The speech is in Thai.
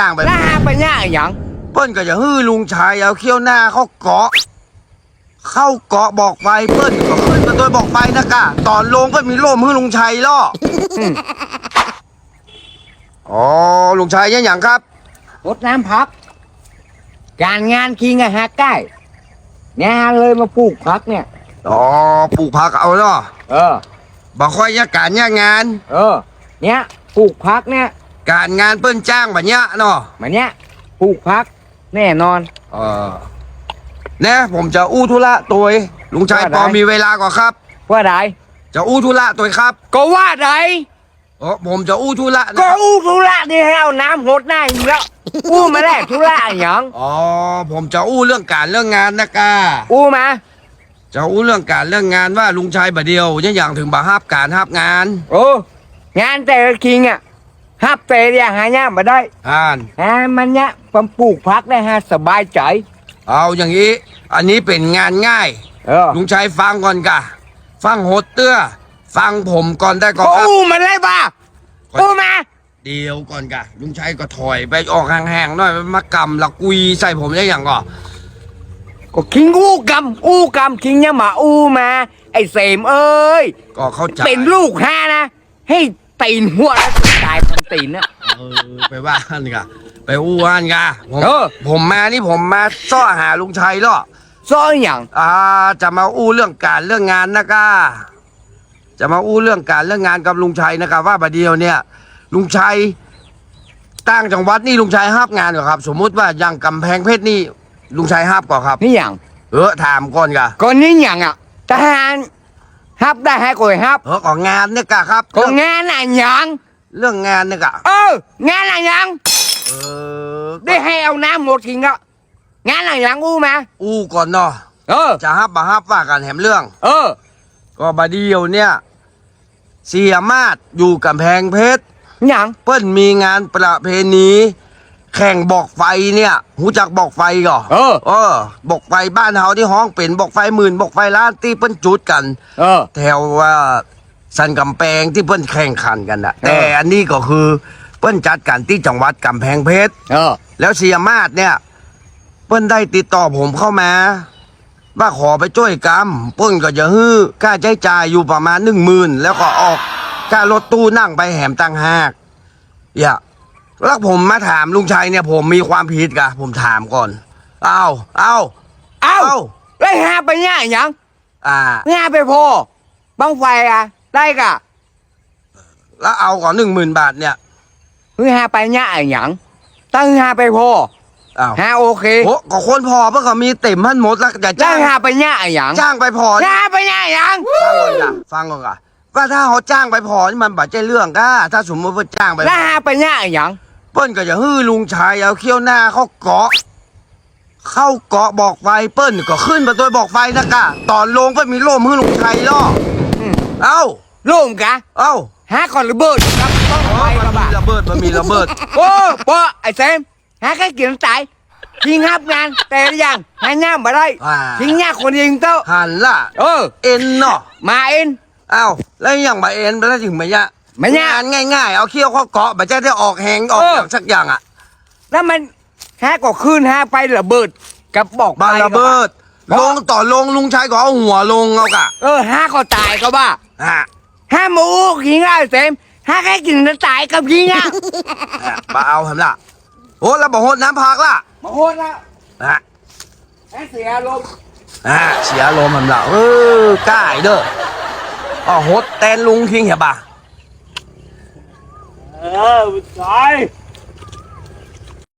จ้างไปแล้วหาไปย่าหยังเปิ้นก็จะฮื้อลุงชายเอาเขี้ยวหน้าเข้าเกาะ เข้าเกาะบอกไฟเปิ้นก็ขึ้นมาโดยบอกไฟนะกะตอนลงก็มีโล่มฮื้อลุงชัยล่อออ๋อลุงชัยยังหยังครับรดน้ำพัก การงานคิงอะหาใกล้เนี่ยเลยมาปลูกพักเนี่ยอ๋อปลูกผักเอาเนาะเออบ่ค่อยยากการยากงาน เออ เนี่ยปลูกพักเนี่ย การงานเปิ้นจ้างแบบเนี้ยเนาะมันเนี่ยปลูกพักแน่นอน เออเนี่ยผมจะอู้ธุระตัวเองลุงชัยว่าได้ พอมีเวลาก่อนครับ ว่าไรจะอู้ธุระตัวเองครับก็ว่าไรเออผมจะอู้ธุระนะก็อู้ธุระนี่ให้เอาน้ำหดหน้าอยู่แล้วอู้มาแรกธุระหยังอ๋อผมจะอู้เรื่องการเรื่องงานนะกาอู้มา จะอู้เรื่องการเรื่องงานว่าลุงชัยบดเดียวยังอย่างถึงบาฮับการฮับงาน โอ้งานแต่ละคิงอะ ฮับเตะเนี่ยหายากมาได้อ่านฮะมันเนี่ยผมปลูกพักได้ฮะสบายใจ เอาอย่างนี้ อันนี้เป็นงานง่ายเออลุงชัยฟังก่อนกะ ฟังโหดเตื้อ ฟังผมก่อนได้ก่อนครับ อู้มาเลยป่ะอู้มา เดียวก่อนกะ ลุงชัยก็ถอยไปออกห่างๆหน่อยมากำละกุยใส่ผมได้อย่างก่อนก็คิงอู้กำอู้กำคิงเนี่ยมาอู้มา ไอ้เสมเอ้ย ก็เข้าใจ เป็นลูกห้านะ ให้ตีนหัวแล้วตายคน ตีนนะเออไปว่ากันกะไปอู้กันกะผมเออ ผมมานี่ผมมาซ่อหาลุงชัยล่อซ้อยอย่างอ่าจะมาอู้เรื่องการเรื่องงานนะก้าจะมาอู้เรื่องการเรื่องงานกับลุงชัยนะครับว่าบัดเดียวเนี่ย ลุงชัยตั้งจังหวัดนี่ลุงชัยห้าบงานเหรอครับ สมมุติว่าอย่างกำแพงเพชรนี่ลุงชัยห้าบก่อนครับ นี่อย่างเออถามก่อนกะก่อนนี้อย่างอะทหารฮับได้ให้ก่อยฮับเออของงานเนี่ยกะครับ ก็เรื่องงานอะหยัง เรื่องงานเนี่ยกะเอองานอะหยังเออได้ให้เอาน้ำหมดทิ้งแล้วงานอะหยังอู้มาอู้ก่อนเนาะเออจะฮับบ่ฮับว่ากันแหมเรื่อง เออ ก็บัดเดียวเนี่ย เสียมาดอยู่กำแพงเพชรหยังเปิ้นมีงานประเพณีแข่งบอกไฟเนี่ยหูจักบอกไฟก่อเออ เออ บอกไฟบ้านเฮาที่ห้องเป็นบอกไฟหมื่นบอกไฟล้านที่เปิ้นจุดกัน เออ แถวว่า สันกำแพงที่เปิ้นแข่งขันกันนะเออแต่อันนี้ก็คือเปิ้นจัดกันที่จังหวัดกำแพงเพชรเออ แล้วเสียมาดเนี่ยเปิ้นได้ติดต่อผมเข้ามา ว่าขอไปช่วยกรรมเปิ้นก็จะฮื้อค่าใช้จ่ายอยู่ประมาณหนึ่งหมื่นแล้วก็ออกค่ารถตู้นั่งไปแหมตังหากอย่าแล้วผมมาถามลุงชัยเนี่ย ผมมีความผิดกะผมถามก่อนเอาเอาเอ้าเอ้าได้หาไปเนี่ยหยังอ่างานไปพอบังไฟอะ ได้กะแล้วเอาก่อนหนึ่งหมื่นบาทเนี่ยเฮ้ยหาไปเนี่ยหยังตั้งหาไปพออ้าวหาโอเคโอ้ก็คนพอเพื่อเขามีเต็มพันหมดแล้วจะได้จ้างหาไปเนี่ยหยังจ้างไปพอหาไปเนี่ยหยังฟังก่อนกะฟังก่อนกะว่าถ้าเขาจ้างไปพอนี่มันบาดใจเรื่องก้าถ้าสมมติว่าจ้างไปแล้วหาไปเนี่ยหยังเปิ้นก็จะฮื้อลุงชายเอาเขี้ยวหน้าเข้าเกาะ เข้าเกาะบอกไฟเปิ้นก็ขึ้นมาโดยบอกไฟนะกะตอนลงเปิ้นมีโล่มฮื้อลุงชัยล่ออมเอ้า โล่งกะเอ้าหาก่อนระเบิดครับต้องอ๋อไฟมันกระมีบะระเบิดมันมีระเบิดโอ้ปอไอ้เซมหาแค่เกี่ยวตายทิ้งฮับงานแต่ละอย่างหาย่ามมาได้อ่าทิ้งยากคนยิงเต้าหันล่ะเออเอ็นเนาะมาเอ็นเอ้าแล้วอย่างมาเอ็นไปแล้วถึงมายะไม่ยะงานง่าย ๆ เอาเขี้ยวเข้าเกาะบาดใจได้ออกแหงออกเอออย่างสักอย่างอะ แล้วมันหาก็ขึ้นหาไประเบิดกับบอกบาไฟระเบิด ลงต่อลงลุงชายก็เอาหัวลงเอากะ เออหาก็ตายก็บ้าอะ ห้าหมูกินอะไรเซมห้าแค่กินแล้วตายกับยิงอะอะมาเอาทำล่ะโอ้แล้วบอกโหดน้ำพักล่ะมาโหดแล้วอะให้เสียลมณ์อ่าเสียลมมันละเออกล้าอีเด้ออ๋อโหดแตนลุงคิงเหียบ่ะเออตาย